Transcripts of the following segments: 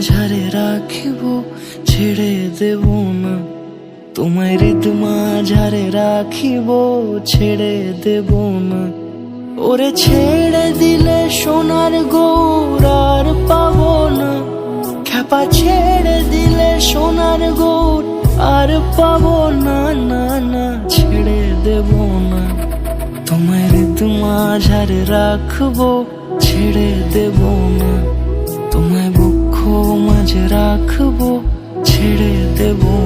ঝাড়ে রাখিব, ছেড়ে দেব না। তোমায় রিদমা ঝাড়ে রাখিব, ছেড়ে দেব না। ওরে ছেড়ে দিলে সোনার গৌরার পাব না। খ্যাপা ছেড়ে দিলে সোনার গৌর আর পাব না না না, ছেড়ে দেব না। তোমার তোমার রাখব, ছেড়ে দেব না। তোমায় বক্ষ মাঝে রাখব ছেড়ে দেব না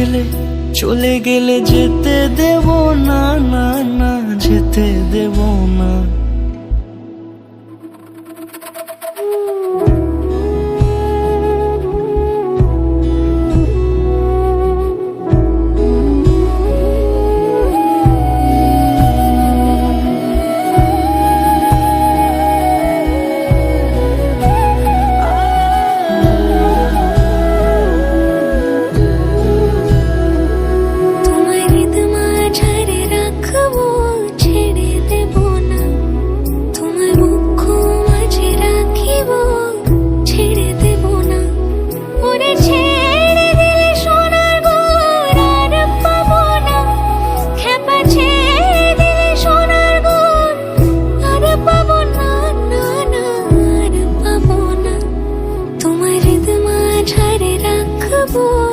গেলে চলে গেলে যেতে দেব না না না যেতে দেব না। 不。